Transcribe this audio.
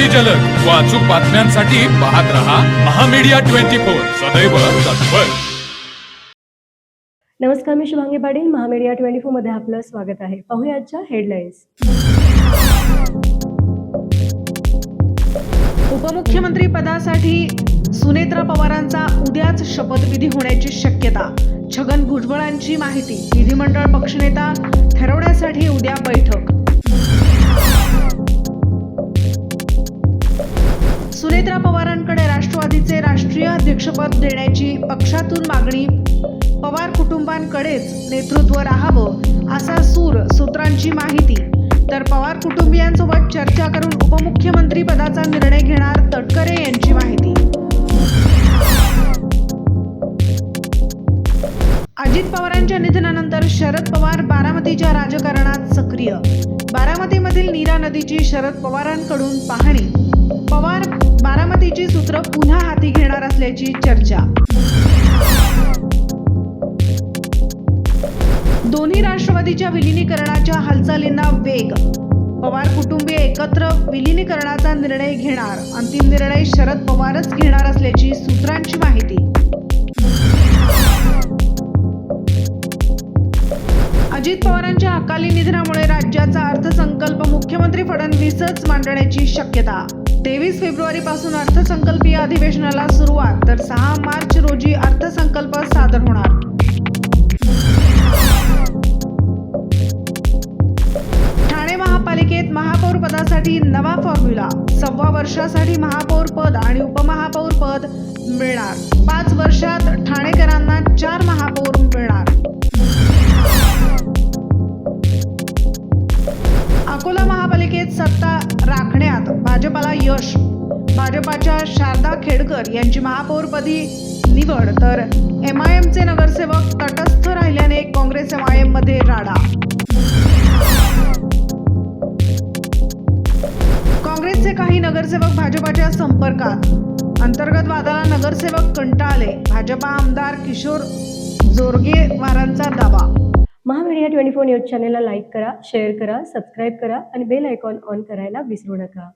अगदी जलद. व अचूक बातम्यांसाठी पाहत रहा महामीडिया ट्वेंटी फोर. सदैव तत्पर. नमस्कार मी शुभांगी पाटील. महामीडिया ट्वेंटी फोरमध्ये आपलं स्वागत आहे. पाहूया आजच्या हेडलाईन्स. उपमुख्यमंत्री पदासाठी सुनेत्रा पवारांचा उद्याच शपथविधी होण्याची शक्यता. छगन भुजबळांची माहिती विधिमंडळ पक्षनेता ठरवण्यासाठी उद्या बैठक. सुनेत्रा पवारांकडे राष्ट्रवादीचे राष्ट्रीय अध्यक्षपद देण्याची पक्षातून मागणी. पवार कुटुंबांकडेच नेतृत्व राहावं असा सूर सूत्रांची माहिती. तर पवार कुटुंबियांसोबत चर्चा करून उपमुख्यमंत्री पदाचा निर्णय घेणार तटकरे यांची माहिती. अजित पवारांच्या निधनानंतर शरद पवार बारामतीच्या राजकारणात सक्रिय. बारामतीमधील नीरा नदीची शरद पवारांकडून पाहणी. पवार बारामतीची सूत्र पुन्हा हाती घेणार असल्याची चर्चा. दोन्ही राष्ट्रवादीच्या विलिनीकरणाच्या हालचालींना वेग. पवार कुटुंबीय एकत्र विलिनीकरणाचा निर्णय घेणार. अंतिम निर्णय शरद पवारच घेणार असल्याची सूत्रांची माहिती. अजित पवारांच्या अकाली निधनामुळे राज्याचा अर्थसंकल्प मुख्यमंत्री फडणवीसच मांडण्याची शक्यता. तेवीस फेब्रुवारी पासून अर्थसंकल्पीय अधिवेशनाला सुरुवात तर सहा मार्च रोजी अर्थसंकल्प सादर होणार. ठाणे महापालिकेत महापौर पदासाठी नवा फॉर्म्युला सव्वा वर्षासाठी महापौर पद आणि उपमहापौर पद मिळणार. पाच वर्षात ठाणेकरांना चार महापौर मिळणार. अकोला महापालिकेत सत्ता राखण्यात भाजपाला यश. भाजपाच्या शारदा खेडकर यांची महापौरपदी निवड. तर एम आय एमचे नगरसेवक तटस्थ राहिल्याने काँग्रेस एम आय एममध्ये राडा. काँग्रेसचे काही नगरसेवक भाजपाच्या संपर्कात. अंतर्गत वादाला नगरसेवक कंटाळले. भाजपा आमदार किशोर जोरगेवारांचा दावा. महामीडिया ट्वेंटी फोर न्यूज चॅनलला लाईक करा शेअर करा सबस्क्राईब करा आणि बेल आयकॉन ऑन करायला विसरू नका.